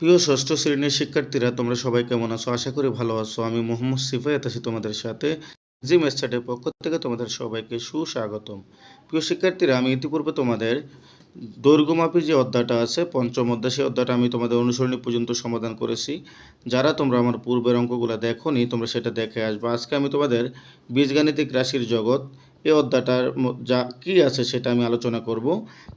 প্রিয় ষষ্ঠ শ্রেণির শিক্ষার্থীরা, তোমরা সবাই কেমন আছো? আশা করি ভালো আছো। আমি মোহাম্মদ সিফায়াত আছি তোমাদের সাথে। জি মেস্টার্টের পক্ষ থেকে তোমাদের সবাইকে সুস্বাগতম। প্রিয় শিক্ষার্থীরা, আমি ইতিপূর্বে তোমাদের দৈর্ঘ্যমাপী যে অধ্যায়টা আছে, পঞ্চম অধ্যায়, সেই অধ্যায়টা আমি তোমাদের অনুসরণী পর্যন্ত সমাধান করেছি। যারা তোমরা আমার পূর্বের অঙ্কগুলো দেখোনি, তোমরা সেটা দেখে আসবে। আজকে আমি তোমাদের বীজগাণিতিক রাশির জগৎ, এই অধ্যায়টার যা কী আছে সেটা আমি আলোচনা করব।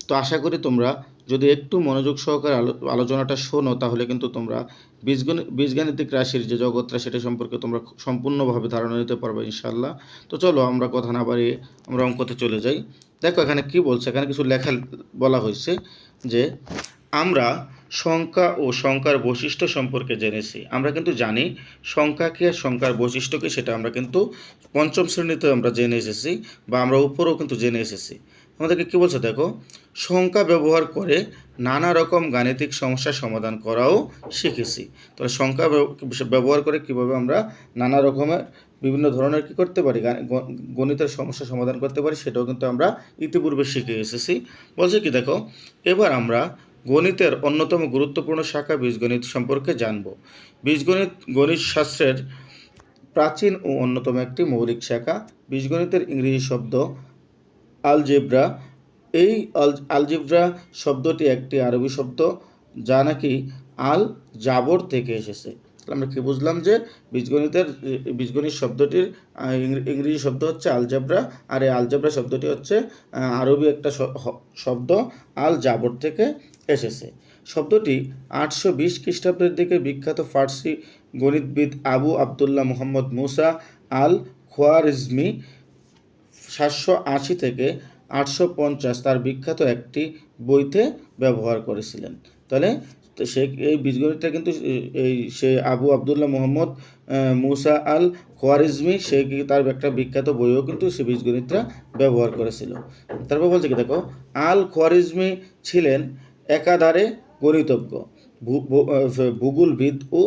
তো আশা করি তোমরা যদি একটু মনোযোগ সহকারে আলো- আলোচনাটা শোনো, তাহলে কিন্তু তোমরা বীজগণিত বীজগাণিতিক রাশির যে জগৎটা, সেটা সম্পর্কে তোমরা সম্পূর্ণভাবে ধারণা নিতে পারবে ইনশাল্লাহ তো চলো আমরা কথা না বাড়িয়ে আমরা অঙ্কতে চলে যাই। দেখো এখানে কি বলছে, এখানে কিছু লেখা বলা হয়েছে যে, আমরা সংখ্যা ও সংখ্যার বৈশিষ্ট্য সম্পর্কে জেনেছি। আমরা কিন্তু জানি সংখ্যা কি আর সংখ্যার বৈশিষ্ট্য কি, সেটা আমরা কিন্তু পঞ্চম শ্রেণীতে আমরা জেনে এসেছি বা আমরা উপরেও কিন্তু জেনে এসেছি। আমাদেরকে কী বলছে, দেখো সংখ্যা ব্যবহার করে নানা রকম গাণিতিক সমস্যার সমাধান করাও শিখেছি। তাহলে সংখ্যা ব্যবহার করে কীভাবে আমরা নানা রকমের বিভিন্ন ধরনের কি করতে পারি? গণিতের সমস্যা সমাধান করতে পারি, সেটাও কিন্তু আমরা ইতিপূর্বে শিখে এসেছি। বলছে কি, দেখো, এবার আমরা গণিতের অন্যতম গুরুত্বপূর্ণ শাখা বীজগণিত সম্পর্কে জানব। বীজগণিত, গণিত শাস্ত্রের প্রাচীন ও অন্যতম একটি মৌলিক শাখা। বীজগণিতের ইংরেজি শব্দ আলজেব্রা এই আল আলজেব্রা শব্দটি একটি আরবি শব্দ যা নাকি আল জাবর থেকে এসেছে। আমরা কি বুঝলাম যে বীজগণিতের, বীজগণিত শব্দটির ইংরেজি শব্দ হচ্ছে আলজাবরা, আর এই আলজাবরা শব্দটি হচ্ছে আরবি একটা শব্দ আল জাবর থেকে এসেছে। শব্দটি আটশো বিশ খ্রিস্টাব্দের দিকে বিখ্যাত ফার্সি গণিতবিদ আবু আবদুল্লাহ মোহাম্মদ মুসা আল খোয়ারিজমি সাতশো আশি থেকে আটশো পঞ্চাশ তার বিখ্যাত একটি বইতে ব্যবহার করেছিলেন। তাহলে সে এই বীজগণিতটা কিন্তু এই সে আবু আবদুল্লাহ মোহাম্মদ মুসা আল খোয়ারিজমি সে তার একটা বিখ্যাত বইও কিন্তু সে বীজগণিতটা ব্যবহার করেছিল। তারপর বলছে কি, দেখো আল খোয়ারিজমি ছিলেন একাধারে গণিতজ্ঞ ভূগোলবিদ ও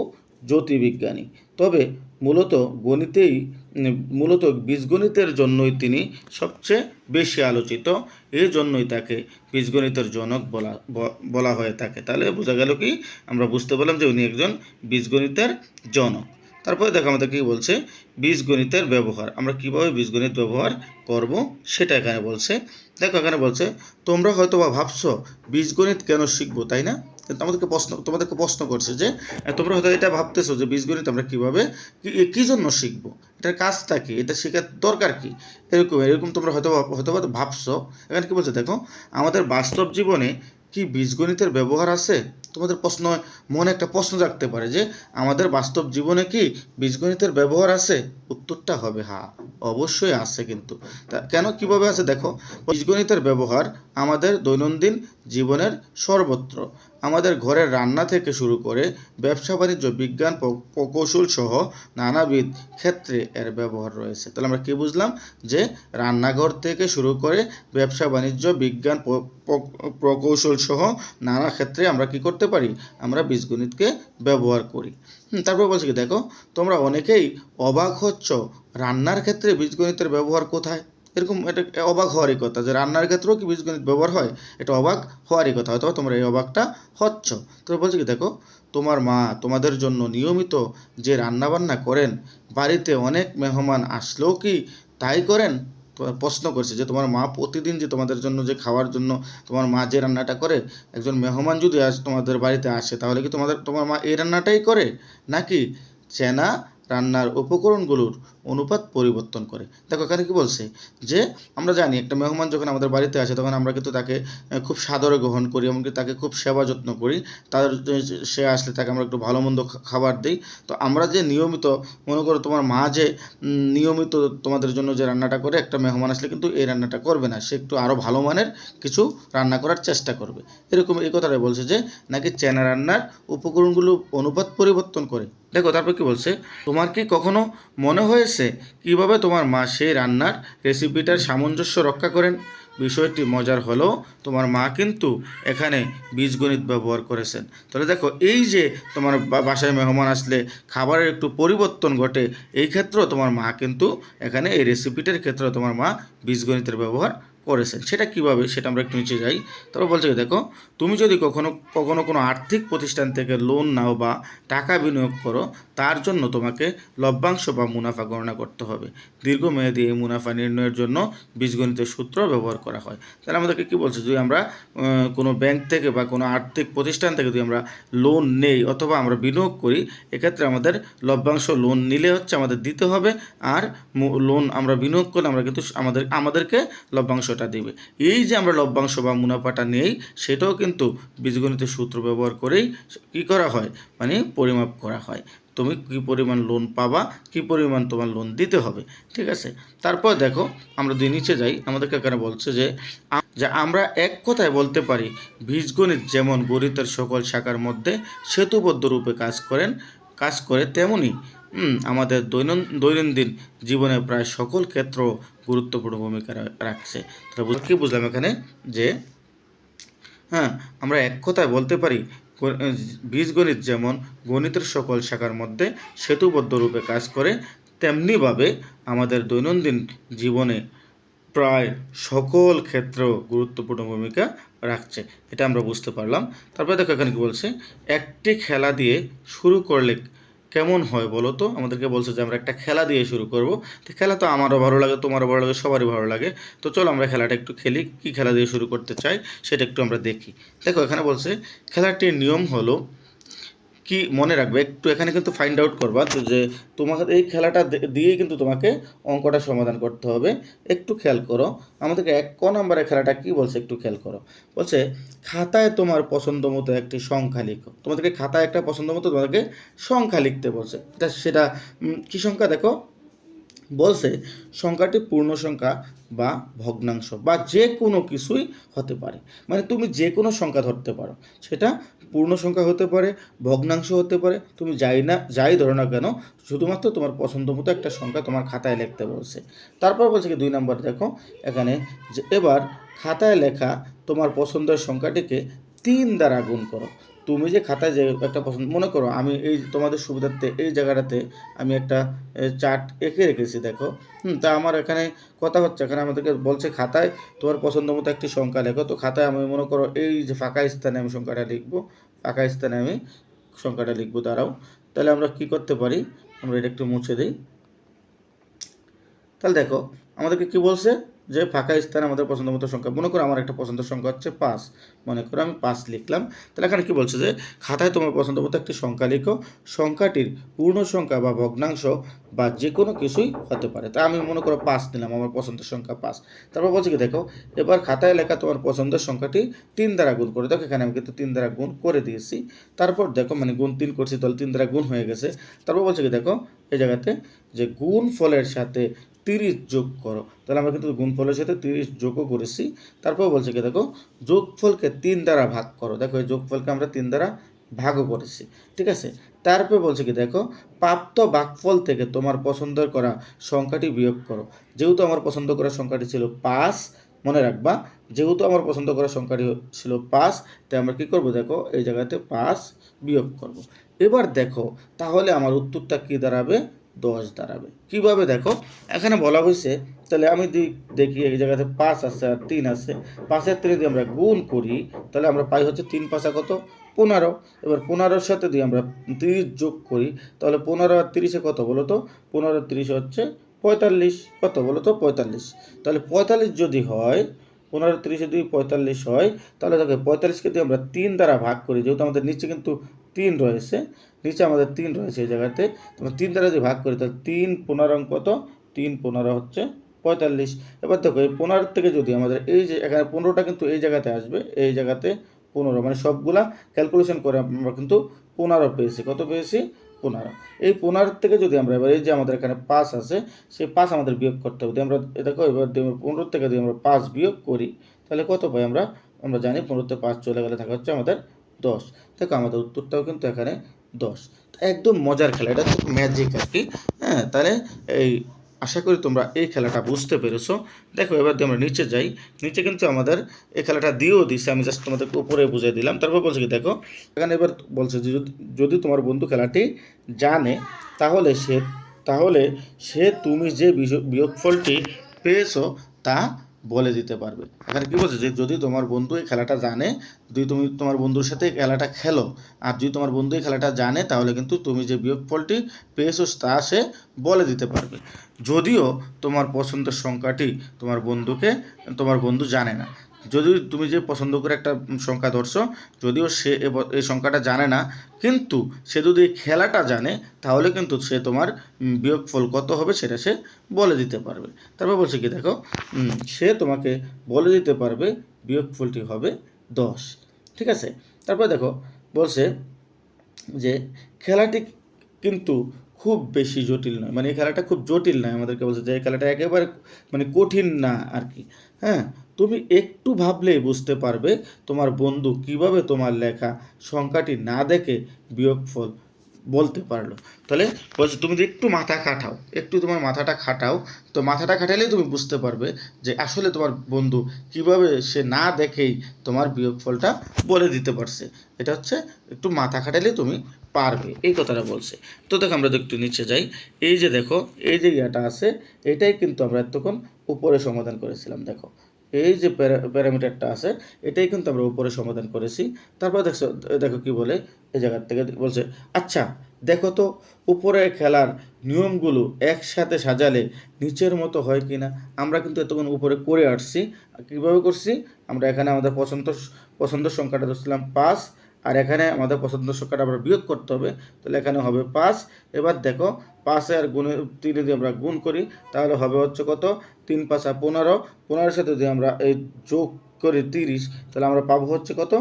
জ্যোতির্বিজ্ঞানী। তবে মূলত গণিতেই মূলত বীজগণিতের জন্যই তিনি সবচেয়ে বেশি আলোচিত। এই জন্যই তাকে বীজগণিতের জনক বলা বলা হয়ে থাকে। তাহলে বোঝা গেল কি? আমরা বুঝতে পারলাম যে উনি একজন বীজগণিতের জনক। তারপরে দেখো আমাদের কি বলছে? বীজগণিতের ব্যবহার। আমরা কীভাবে বীজগণিত ব্যবহার করব? সেটা এখানে বলছে। দেখো এখানে বলছে, তোমরা হয়তো বা ভাবছ বীজগণিত কেন শিখব, তাই না? আমাদেরকে প্রশ্ন, তোমাদেরকে প্রশ্ন করছে যে তোমরা হয়তো এটা ভাবতেছো যে বীজগণিত আমরা কীভাবে, কি জন্য শিখব? এটার কাজটা কি? এটা শেখার দরকার কি? এরকম এরকম তোমরা হয়তো হয়তো ভাবছ। এখানে কি বলছে দেখো, আমাদের বাস্তব জীবনে কি বীজগণিতের ব্যবহার আছে? তোমাদের প্রশ্ন, মনে একটা প্রশ্ন রাখতে পারে যে, আমাদের বাস্তব জীবনে কি বীজগণিতের ব্যবহার আছে? উত্তরটা হবে হ্যাঁ অবশ্যই আছে কিন্তু। তা কেন কীভাবে আছে দেখো? বীজগণিতের ব্যবহার আমাদের দৈনন্দিন জীবনের সর্বত্র। আমাদের ঘরের রান্না থেকে শুরু করে ব্যবসা, বাণিজ্য, বিজ্ঞান প্রকৌশল সহ নানাবিধ ক্ষেত্রে এর ব্যবহার রয়েছে। তাহলে আমরা কি বুঝলাম? যে রান্নাঘর থেকে শুরু করে ব্যবসা, বাণিজ্য, বিজ্ঞান প্রকৌশল সহ নানা ক্ষেত্রে আমরা কি করতে পারি? আমরা বীজগণিতকে ব্যবহার করি। তারপর বলছি কি, দেখো, তোমরা অনেকেই অবাক হচ্ছ রান্নার ক্ষেত্রে বীজগণিতের ব্যবহার কোথায়? এরকম এটা অবাক হওয়ারই কথা যে রান্নার ক্ষেত্রেও কি বীজগণিত ব্যবহার হয়? এটা অবাক হওয়ারই কথা। হয়তো তোমরা এই অবাকটা হচ্ছ। তো বলছি কি, দেখো, তোমার মা তোমাদের জন্য নিয়মিত যে রান্নাবান্না করেন, বাড়িতে অনেক মেহমান আসলেও কি তাই করেন? প্রশ্ন করছে যে তোমার মা প্রতিদিন যে তোমাদের জন্য যে খাওয়ার জন্য তোমার মা যে রান্নাটা করে, একজন মেহমান যদি আস তোমাদের বাড়িতে আসে, তাহলে কি তোমাদের, তোমার মা এই রান্নাটাই করে? নাকি চেনা রান্নার উপকরণগুলোর অনুপাত পরিবর্তন করে। দেখো, এখানে কি বলছে? যে আমরা জানি, একটা মেহমান যখন আমাদের বাড়িতে আসে, তখন আমরা কিন্তু তাকে খুব সাদরে গ্রহণ করি, এমনকি তাকে খুব সেবা যত্ন করি। তার সে আসলে তাকে আমরা একটু ভালো মন্দ খাবার দিই। তো আমরা যে নিয়মিত, মনে করো তোমার মা যে নিয়মিত তোমাদের জন্য যে রান্নাটা করে, একটা মেহমান আসলে কিন্তু এই রান্নাটা করবে না। সে একটু আরও ভালো মানের কিছু রান্না করার চেষ্টা করবে। এরকম এই কথাটা বলছে যে, নাকি চেনা রান্নার উপকরণগুলো অনুপাত পরিবর্তন করে। দেখো, তারপর কি বলছে? তোমার কি কখনো মনে হয়েছে কীভাবে তোমার মা সেই রান্নার রেসিপিটার সামঞ্জস্য রক্ষা করেন? বিষয়টি মজার হলেও তোমার মা কিন্তু এখানে বীজগণিত ব্যবহার করেছেন। তাহলে দেখো, এই যে তোমার বাসায় মেহমান আসলে খাবারের একটু পরিবর্তন ঘটে, এই ক্ষেত্রেও তোমার মা কিন্তু এখানে এই রেসিপিটার ক্ষেত্রে তোমার মা বীজগণিতের ব্যবহার করেছেন, সেটা কীভাবে সেটা আমরা একটু নিচে যাই। তারপর বলছে দেখো, তুমি যদি কখনো কখনো কোনো আর্থিক প্রতিষ্ঠান থেকে লোন নাও বা টাকা বিনিয়োগ করো, তার জন্য তোমাকে লভ্যাংশ বা মুনাফা গণনা করতে হবে। দীর্ঘমেয়াদী এই মুনাফা নির্ণয়ের জন্য বীজগণিতের সূত্র ব্যবহার করা হয়। তাহলে আমাদেরকে কি বলছে, যদি আমরা কোনো ব্যাংক থেকে বা কোনো আর্থিক প্রতিষ্ঠান থেকে যদি আমরা লোন নেই অথবা আমরা বিনিয়োগ করি, এক্ষেত্রে আমাদের লভ্যাংশ লোন নিলে হচ্ছে আমাদের দিতে হবে, আর লোন আমরা বিনিয়োগ করলে আমরা কিন্তু আমাদের, আমাদেরকে লভ্যাংশটা দিবে। এই যে আমরা লভ্যাংশ বা মুনাফাটা নেই, সেটাও কিন্তু বীজগণিতের সূত্র ব্যবহার করেই কি করা হয়? মানে পরিমাপ করা হয়। তুমি কী পরিমাণ লোন পাবা, কী পরিমাণ তোমার লোন দিতে হবে, ঠিক আছে? তারপর দেখো, আমরা যদি নিচে যাই। আমাদেরকে এখানে বলছে যে যে আমরা এক কথায় বলতে পারি, বীজগণিত যেমন গণিতের সকল শাখার মধ্যে সেতুবদ্ধ রূপে কাজ করেন, কাজ করে তেমনি আমাদের দৈনন্দিন দৈনন্দিন জীবনে প্রায় সকল ক্ষেত্র গুরুত্বপূর্ণ ভূমিকা রাখছে। তাহলে কি বুঝলাম এখানে? যে হ্যাঁ আমরা এক কথায় বলতে পারি বীজগণিত যেমন গণিতের সকল শাখার মধ্যে সেতুবদ্ধ রূপে কাজ করে তেমনিভাবে আমাদের দৈনন্দিন জীবনে প্রায় সকল ক্ষেত্র গুরুত্বপূর্ণ ভূমিকা রাখছে। এটা আমরা বুঝতে পারলাম। তারপরে দেখো এখানে কি বলছে, একটি খেলা দিয়ে শুরু করলে কেমন হয় বলো তো? আমাদেরকে বলছে যে, আমরা একটা খেলা দিয়ে শুরু করব। তো খেলা তো আমারও ভালো লাগে, তোমারও ভালো লাগে, সবারই ভালো লাগে। তো চলো আমরা খেলাটা একটু খেলি, কি খেলা দিয়ে শুরু করতে চাই সেটা একটু আমরা দেখি। দেখো, এখানে বলছে, খেলাটির নিয়ম হলো কি মনে রাখবে? একটু এখানে কিন্তু ফাইন্ড আউট করবা তো যে তোমাকে এই খেলাটা দিয়েই কিন্তু তোমাকে অঙ্কটা সমাধান করতে হবে। একটু খেয়াল করো। আমাদেরকে এক ক নম্বরের খেলাটা কি বলছে একটু খেয়াল করো। বলছে, খাতায় তোমার পছন্দ মতো একটি সংখ্যা লিখো। তোমাদেরকে খাতায় একটা পছন্দ মতো তোমাদেরকে সংখ্যা লিখতে বলছে। সেটা কী কি সংখ্যা দেখো? বলছে, সংখ্যাটি পূর্ণ সংখ্যা বা ভগ্নাংশ বা যে কোনো কিছুই হতে পারে। মানে তুমি যে কোনো সংখ্যা ধরতে পারো। সেটা পূর্ণ সংখ্যা হতে পারে, ভগ্নাংশ হতে পারে। তুমি যাই না, যাই ধরো না কেন, শুধুমাত্র তোমার পছন্দ মতো একটা সংখ্যা তোমার খাতায় লিখতে বলছে। তারপর বলছে কি, দুই নম্বর দেখো, এখানে যে এবার খাতায় লেখা তোমার পছন্দের সংখ্যাটিকে তিন দ্বারা গুণ করো। তুমি যে খাতায় যে একটা পছন্দ, মনে করো আমি এই তোমাদের সুবিধার্থে এই জায়গাটাতে আমি একটা চার্ট এঁকে রেখেছি, দেখো। হুম, তা আমার এখানে কথা হচ্ছে, এখানে আমাদেরকে বলছে খাতায় তোমার পছন্দ মতো একটি সংখ্যা লেখো। তো খাতায় আমি মনে করো এই যে ফাঁকা স্থানে আমি সংখ্যাটা লিখব, ফাঁকা স্থানে আমি সংখ্যাটা লিখব, দাঁড়াও। তাহলে আমরা কি করতে পারি? আমরা এটা একটু মুছে দিই। তাহলে দেখো, আমাদেরকে কি বলছে? যে ফাঁকা স্থানে আমাদের পছন্দ মতো সংখ্যা, মনে করো আমার একটা পছন্দের সংখ্যা হচ্ছে পাঁচ, মনে করো আমি পাঁচ লিখলাম, তাহলে এখানে কি বলছে যে খাতায় তোমার পছন্দ মতো একটি সংখ্যা লিখো, সংখ্যাটির পূর্ণ সংখ্যা বা ভগ্নাংশ বা যে কোনো কিছুই হতে পারে। তা আমি মনে করো পাঁচ নিলাম, আমার পছন্দের সংখ্যা পাঁচ। তারপর বলছে কি, দেখো, এবার খাতায় লেখা তোমার পছন্দের সংখ্যাটি তিন দ্বারা গুণ করে। দেখো, এখানে আমি কিন্তু তিন দ্বারা গুণ করে দিয়েছি। তারপর দেখো মানে গুণ তিন করছি, তাহলে তিন দ্বারা গুণ হয়ে গেছে। তারপর বলছে কি, দেখো, এই জায়গাতে যে গুণ ফলের সাথে তিরিশ যোগ করো। তাহলে আমরা কিন্তু গুণফলের সাথে তিরিশ যোগও করেছি। তারপর বলছে কি, দেখো, যোগফলকে তিন দ্বারা ভাগ করো। দেখো, এই যোগফলকে আমরা তিন দ্বারা ভাগও করেছি। ঠিক আছে? তারপর বলছে কি, দেখো, প্রাপ্ত বাকফল থেকে তোমার পছন্দের করা সংখ্যাটি বিয়োগ করো। যেহেতু আমার পছন্দ করা সংখ্যাটি ছিল পাঁচ, মনে রাখবা, যেহেতু আমার পছন্দ করা সংখ্যাটি ছিল পাঁচ, তাই আমরা কী করব, দেখো, এই জায়গাতে পাঁচ বিয়োগ করব। এবার দেখো, তাহলে আমার উত্তরটা কী দাঁড়াবে? দশ দাঁড়াবে। কীভাবে দেখো? এখানে বলা হয়েছে, তাহলে আমি দি- দেখি, এই জায়গাতে পাঁচ আছে আর তিন আছে। পাঁচের তিনে যদি আমরা গুণ করি, তাহলে আমরা পাই হচ্ছে তিন পাঁচা কত? পনেরো। এবার পনেরোর সাথে যদি আমরা তিরিশ যোগ করি, তাহলে পনেরো আর তিরিশে কত বলো তো? পনেরো তিরিশে হচ্ছে পঁয়তাল্লিশ। কত বলো তো? পঁয়তাল্লিশ। তাহলে পঁয়তাল্লিশ যদি হয়, পনেরো তিরিশে দুই পঁয়তাল্লিশ হয়, তাহলে দেখো পঁয়তাল্লিশকে যদি আমরা তিন দ্বারা ভাগ করি, যেহেতু আমাদের নিচে কিন্তু তিন রয়েছে, নিচে আমাদের তিন রয়েছে এই জায়গাতে। আমরা তিন দ্বারা যদি ভাগ করি, তাহলে তিন পনেরো কত? তিন পনেরো হচ্ছে পঁয়তাল্লিশ। এবার দেখো, এই পনেরো থেকে যদি আমাদের এই যে এখানে পনেরোটা কিন্তু এই জায়গাতে আসবে, এই জায়গাতে পনেরো মানে সবগুলা ক্যালকুলেশন করে আমরা কিন্তু পনেরো পেয়েছি। কত পেয়েছি? পনেরো। এই পনেরো থেকে যদি আমরা এবার এই যে আমাদের এখানে পাঁচ আছে, সেই পাঁচ আমাদের বিয়োগ করতে হবে। আমরা দেখো, এবার পনেরো থেকে যদি আমরা পাঁচ বিয়োগ করি, তাহলে কত পাই আমরা? আমরা জানি পনেরোতে পাঁচ চলে গেলে থাকা হচ্ছে আমাদের দশ। দেখো আমাদের উত্তরটাও কিন্তু এখানে দশ। একদম মজার খেলা, এটা খুব ম্যাজিক আর কি। হ্যাঁ তাহলে এই আশা করি তোমরা এই খেলাটা বুঝতে পেরেছ। দেখো, এবার আমরা নিচে যাই, নিচে কিন্তু আমাদের এই খেলাটা দিয়েও দিছে আমি জাস্ট তোমাদেরকে উপরে বুঝিয়ে দিলাম। তারপর বলছে কি, দেখো, এখানে এবার বলছে যে, যদি তোমার বন্ধু খেলাটি জানে, তাহলে সে তাহলে সে তুমি যে বিয়োগফলটি পেয়েছ, তা বলে দিতে পারবে। এখানে কি বলছে যে, যদি তোমার বন্ধু এই খেলাটা জানে, যদি তুমি তোমার বন্ধুর সাথে খেলাটা খেলো, আর যদি তোমার বন্ধু এই খেলাটা জানে, তাহলে কিন্তু তুমি যে বিয়োগফলটি পেয়েছ, তা সে বলে দিতে পারবে। যদিও তোমার পছন্দের সংখ্যাটি তোমার বন্ধুকে, তোমার বন্ধু জানে না। যদি তুমি যে পছন্দ করে একটা সংখ্যা ধরছো, যদিও সে এই সংখ্যাটা জানে না, কিন্তু সে যদি খেলাটা জানে, তাহলে কিন্তু সে তোমার বিয়োগফল কত হবে সেটা সে বলে দিতে পারবে। তারপর বলছে কি, দেখো সে তোমাকে বলে দিতে পারবে বিয়োগফলটি হবে দশ। ঠিক আছে? তারপর দেখো, বলছে যে খেলাটি কিন্তু খুব বেশি জটিল নয়। মানে এই খেলাটা খুব জটিল নয় আমাদেরকে বলছে যে এই খেলাটা একেবারে মানে কঠিন না আর কি। হ্যাঁ তুমি একটু ভাবলেই বুঝতে পারবে তোমার বন্ধু কীভাবে তোমার লেখা সংখ্যাটি না দেখে বিয়োগফল বলতে পারল। তাহলে বলছে, তুমি একটু মাথা খাটাও, একটু তোমার মাথাটা খাটাও, তো মাথাটা খাটালেই তুমি বুঝতে পারবে যে আসলে তোমার বন্ধু কীভাবে সে না দেখেই তোমার বিয়োগফলটা বলে দিতে পারছে। এটা হচ্ছে একটু মাথা খাটালেই তুমি পারবে, এই কথাটা বলছে। তো দেখো আমরা একটু নিচে যাই। এই যে দেখো, এই যে ইয়াটা আছে, এটাই কিন্তু আমরা এতক্ষণ উপরে সমাধান করেছিলাম, দেখো। এই যে প্যারা, প্যারামিটারটা আছে, এটাই কিন্তু আমরা উপরে সমাধান করেছি। তারপর দেখছ, দেখো কি বলে, এই জায়গার থেকে বলছে আচ্ছা দেখো তো, উপরে খেলার নিয়মগুলো একসাথে সাজালে নিচের মতো হয় কি না? আমরা কিন্তু এতক্ষণ উপরে করে আসছি। কীভাবে করছি? আমরা এখানে আমাদের পছন্দ, পছন্দের সংখ্যাটা ধরছিলাম পাঁচ আর এখানে আমাদের পছন্দ সংখ্যাটা আমরা বিয়োগ করতে হবে, তাহলে এখানে হবে পাঁচ। এবার দেখো, পাঁচে আর গুণে তিনে যদি আমরা গুণ করি, তাহলে হবে হচ্ছে কত? তিন পাঁচা পনেরো। পনেরোর সাথে যদি আমরা এই যোগ করি তিরিশ, তাহলে আমরা পাবো হচ্ছে কত?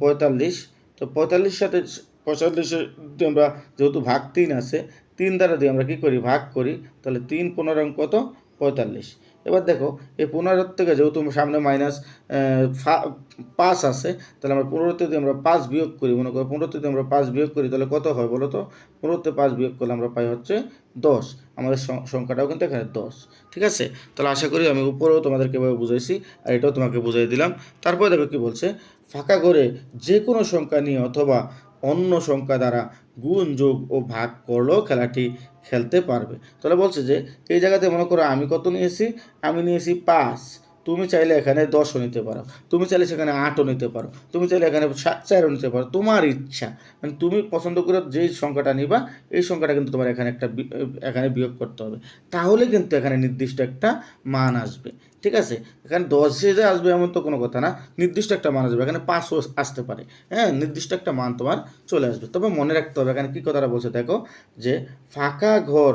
পঁয়তাল্লিশ। তো পঁয়তাল্লিশ সাথে পঁয়তাল্লিশে যদি আমরা যেহেতু ভাগ তিন আছে, তিন দ্বারা দিয়ে আমরা কী করি? ভাগ করি, তাহলে তিন পনেরো কত? পঁয়তাল্লিশ। এবার দেখো, এই পনেরোর থেকে যেহেতু সামনে মাইনাস পাঁচ আছে, তাহলে আমরা পনেরোতে যদি আমরা পাঁচ বিয়োগ করি, মনে করো পনেরোতে যদি আমরা পাঁচ বিয়োগ করি, তাহলে কত হয় বলো তো? পনেরোতে পাঁচ বিয়োগ করলে আমরা পাই হচ্ছে দশ। আমাদের সংখ্যাটাও কিন্তু এখানে দশ, ঠিক আছে? তাহলে আশা করি আমি উপরেও তোমাদেরকে এভাবে বুঝাইছি, আর এটাও তোমাকে বুঝাই দিলাম। তারপরে দেখো কি বলছে, ফাঁকা করে যে কোনো সংখ্যা নিয়ে অথবা অন্য সংখ্যা দ্বারা গুণ, যোগ ও ভাগ করলেও খেলাটি খেলতে পারবে। তাহলে বলছে যে, এই জায়গাতে মনে করো আমি কত নিয়েছি? আমি নিয়েছি পাঁচ। তুমি চাইলে এখানে দশও নিতে পারো। তুমি চাইলে সেখানে আটও নিতে পারো। তুমি চাইলে এখানে চারও নিতে পারো। তোমার ইচ্ছা। মানে তুমি পছন্দ করে যেই সংখ্যাটা নিবা, এই সংখ্যাটা কিন্তু তোমার এখানে একটা এখানে বিয়োগ করতে হবে। তাহলে কিন্তু এখানে নির্দিষ্ট একটা মান আসবে। ঠিক আছে? এখানে দশ যে আসবে এমন তো কোনো কথা না। নির্দিষ্ট একটা মান আসবে, এখানে পাঁচও আসতে পারে। হ্যাঁ নির্দিষ্ট একটা মান তোমার চলে আসবে। তবে মনে রাখতে হবে, এখানে কী কথাটা বলছে দেখো, যে ফাঁকা ঘর,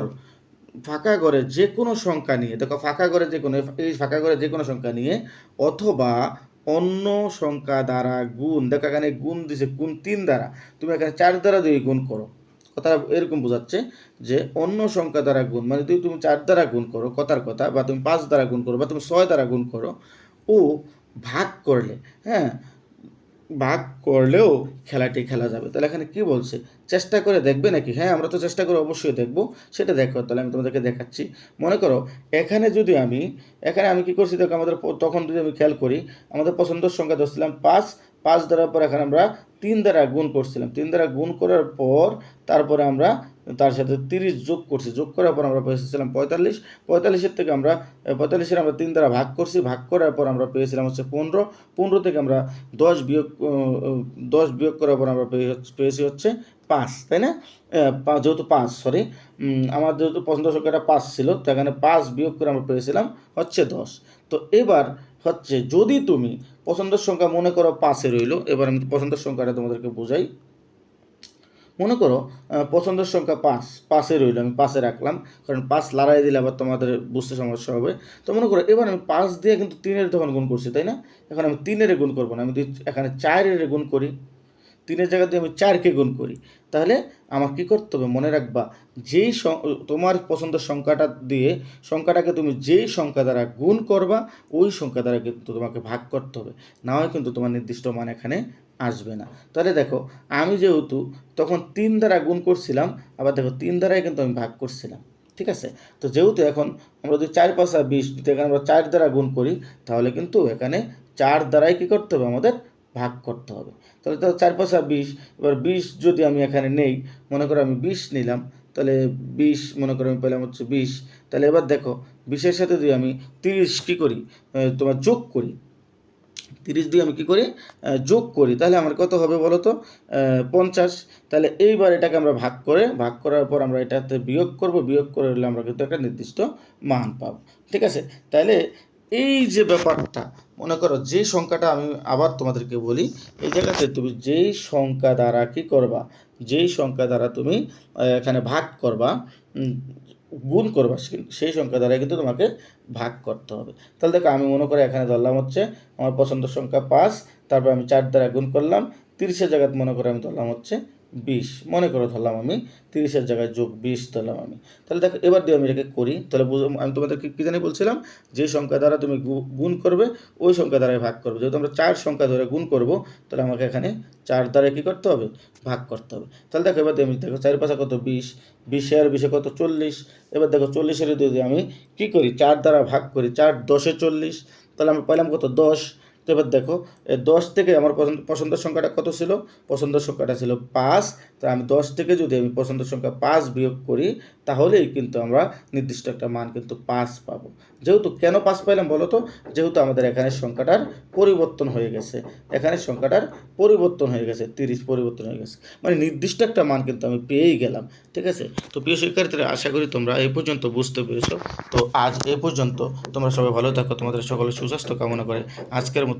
ফাঁকা ঘরে যে কোনো সংখ্যা নিয়ে, দেখো ফাঁকা ঘরে যে কোনো, এই ফাঁকা ঘরে যে কোনো সংখ্যা নিয়ে অথবা অন্য সংখ্যা দ্বারা গুণ, দেখো এখানে গুণ দিছে, গুণ তিন দ্বারা। তুমি এখানে চার দ্বারা যদি গুণ করো। কথা এরকম বোঝাচ্ছে যে অন্য সংখ্যা দ্বারা গুণ মানে যদি তুমি চার দ্বারা গুণ করো, কথার কথা, বা তুমি পাঁচ দ্বারা গুণ করো, বা তুমি ছয় দ্বারা গুণ করো, ও ভাগ করলে হ্যাঁ ভাগ করলেও খেলাটি খেলা যাবে। তাহলে এখানে কি বলছে? চেষ্টা করে দেখবে নাকি? হ্যাঁ আমরা তো চেষ্টা করে অবশ্যই দেখব, সেটা দেখো, তাহলে আমি তোমাদেরকে দেখাচ্ছি। মনে করো, এখানে যদি আমি, এখানে আমি কি করছি? দেখো, আমাদের তখন যদি আমি খেয়াল করি, আমাদের পছন্দের সংখ্যা ধরছিলাম পাঁচ পাঁচ দ্বারা পর এখানে আমরা তিন দ্বারা গুণ করছিলাম। তিন দ্বারা গুণ করার পর তারপরে আমরা তার সাথে তিরিশ যোগ করছি। যোগ করার পর আমরা পেয়েছিলাম পঁয়তাল্লিশ। পঁয়তাল্লিশের থেকে আমরা পঁয়তাল্লিশের আমরা তিন দ্বারা ভাগ করছি। ভাগ করার পর আমরা পেয়েছিলাম হচ্ছে পনেরো। পনেরো থেকে আমরা দশ বিয়োগ দশ বিয়োগ করার পর আমরা পেয়ে, পেয়েছি হচ্ছে পাঁচ, তাই না? যেহেতু পাঁচ সরি আমার যেহেতু পছন্দ সংখ্যাটা পাঁচ ছিল, তো এখানে পাঁচ বিয়োগ করে আমরা পেয়েছিলাম হচ্ছে দশ। তো এবার হচ্ছে যদি তুমি পছন্দের সংখ্যা মনে করো পাঁচে রইল। এবার আমি পছন্দের সংখ্যাটা তোমাদেরকে বোঝাই। মনে করো পছন্দের সংখ্যা পাঁচ, পাঁচে রইল, আমি পাঁচে রাখলাম। কারণ পাঁচ লড়াই দিলে আবার তোমাদের বুঝতে সমস্যা হবে। তো মনে করো, এবার আমি পাঁচ দিয়ে কিন্তু তিনের তখন গুণ করছি, তাই না? এখন আমি তিনের গুণ করব না, আমি এখানে চারের গুণ করি, তিনের জায়গা দিয়ে আমি চারকে গুণ করি তাহলে আমার কি করতে হবে? মনে রাখবা, যেই তোমার পছন্দের সংখ্যাটা দিয়ে, সংখ্যাটাকে তুমি যেই সংখ্যা দ্বারা গুণ করবা, ওই সংখ্যা দ্বারা কিন্তু তোমাকে ভাগ করতে হবে। না হয় কিন্তু তোমার নির্দিষ্ট মান এখানে আসবে না। তাহলে দেখো, আমি যেহেতু তখন তিন দ্বারা গুণ করছিলাম, আবার দেখো তিন দ্বারাই কিন্তু আমি ভাগ করছিলাম। ঠিক আছে? তো যেহেতু এখন আমরা যদি চার পাঁচা বিশ যদি এখানে আমরা চার দ্বারা গুণ করি, তাহলে কিন্তু এখানে চার দ্বারাই কী করতে হবে আমাদের? ভাগ করতে হবে। তাহলে তো চার পাঁচা বিশ, এবার বিশ যদি আমি এখানে নেই, মনে করো আমি বিশ নিলাম, তাহলে বিশ, মনে করো আমি পেলাম হচ্ছে বিশ, তাহলে এবার দেখো বিশের সাথে যদি আমি তিরিশ কী করি? তোমার যোগ করি। তিরিশ দিয়ে আমি কী করি? যোগ করি। তাহলে আমার কত হবে বলো তো? পঞ্চাশ। তাহলে এইবার এটাকে আমরা ভাগ করে, ভাগ করার পর আমরা এটাতে বিয়োগ করব। বিয়োগ করে আমরা কিন্তু একটা নির্দিষ্ট মান পাবো। ঠিক আছে? তাহলে এই যে ব্যাপারটা, মনে করো যে সংখ্যাটা আমি আবার তোমাদেরকে বলি, এই জায়গাতে তুমি যেই সংখ্যা দ্বারা কি করবা, যেই সংখ্যা দ্বারা তুমি এখানে ভাগ করবা গুণ করবা সেই সংখ্যা দ্বারা কিন্তু তোমাকে ভাগ করতে হবে। তাহলে দেখো আমি মনে করি এখানে ধরলাম হচ্ছে, আমার পছন্দের সংখ্যা পাঁচ, তারপর আমি চার দ্বারা গুণ করলাম, তিরিশের জায়গায় মনে করে আমি ধরলাম হচ্ছে বিশ। মনে করে ধরলাম আমি তিরিশের জায়গায় যোগ বিশ ধরলাম আমি। তাহলে দেখো, এবার দিয়ে আমি এটাকে করি। তাহলে আমি তোমাদেরকে কী জানি বলছিলাম? যে সংখ্যা দ্বারা তুমি গুণ করবে, ওই সংখ্যা দ্বারাই ভাগ করবে। যেহেতু আমরা চার সংখ্যা ধরে গুণ করব, তাহলে আমাকে এখানে চার দ্বারা কী করতে হবে? ভাগ করতে হবে। তাহলে দেখো, এবার আমি দেখো, চার পাশে কত বিশ? বিশে আর বিশে কত চল্লিশ? এবার দেখো, চল্লিশের যদি আমি কী করি? চার দ্বারা ভাগ করি, চার দশে চল্লিশ। তাহলে আমি পাইলাম কত? দশ। এবার দেখো দশ থেকে আমার পছন্দ, পছন্দের সংখ্যাটা কত ছিল? পছন্দের সংখ্যাটা ছিল পাঁচ। তো আমি দশ থেকে যদি আমি পছন্দের সংখ্যা পাঁচ বিয়োগ করি, তাহলেই কিন্তু আমরা নির্দিষ্ট একটা মান কিন্তু পাঁচ পাবো। যেহেতু কেন পাঁচ পাইলাম বলো তো? যেহেতু আমাদের এখানে সংখ্যাটার পরিবর্তন হয়ে গেছে। এখানে সংখ্যাটার পরিবর্তন হয়ে গেছে, তিরিশ পরিবর্তন হয়ে গেছে। মানে নির্দিষ্ট একটা মান কিন্তু আমি পেয়েই গেলাম, ঠিক আছে? তো প্রিয় শিক্ষার্থীরা, আশা করি তোমরা এই পর্যন্ত বুঝতে পেরেছ। তো আজ এ পর্যন্ত তোমরা সবাই ভালো থাকো, তোমাদের সকলের সুস্বাস্থ্য কামনা করে আজকের মতো